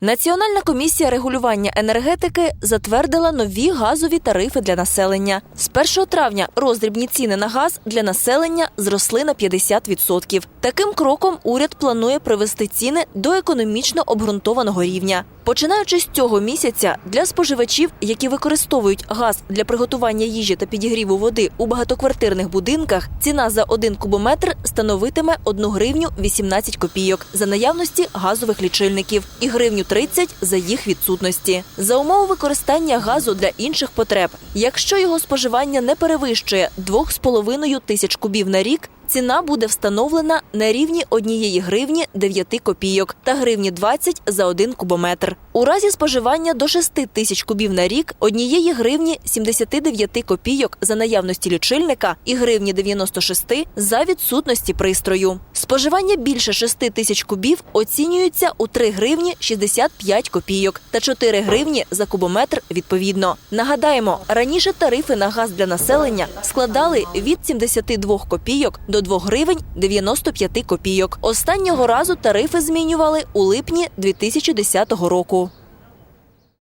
Національна комісія регулювання енергетики затвердила нові газові тарифи для населення. З 1 травня роздрібні ціни на газ для населення зросли на 50%. Таким кроком уряд планує привести ціни до економічно обґрунтованого рівня. Починаючи з цього місяця, для споживачів, які використовують газ для приготування їжі та підігріву води у багатоквартирних будинках, ціна за один кубометр становитиме 1 гривню 18 копійок за наявності газових лічильників і гривню 30 за їх відсутності. За умови використання газу для інших потреб, якщо його споживання не перевищує 2,5 тисяч кубів на рік. Ціна буде встановлена на рівні однієї гривні 9 копійок та гривні 20 за один кубометр. У разі споживання до 6 тисяч кубів на рік однієї гривні 79 копійок за наявності лічильника і гривні 96 за відсутності пристрою. Споживання більше 6 тисяч кубів оцінюється у 3 гривні 65 копійок та 4 гривні за кубометр відповідно. Нагадаємо, раніше тарифи на газ для населення складали від 72 копійок до 2 гривень 95 копійок. Останнього разу тарифи змінювали у липні 2010 року.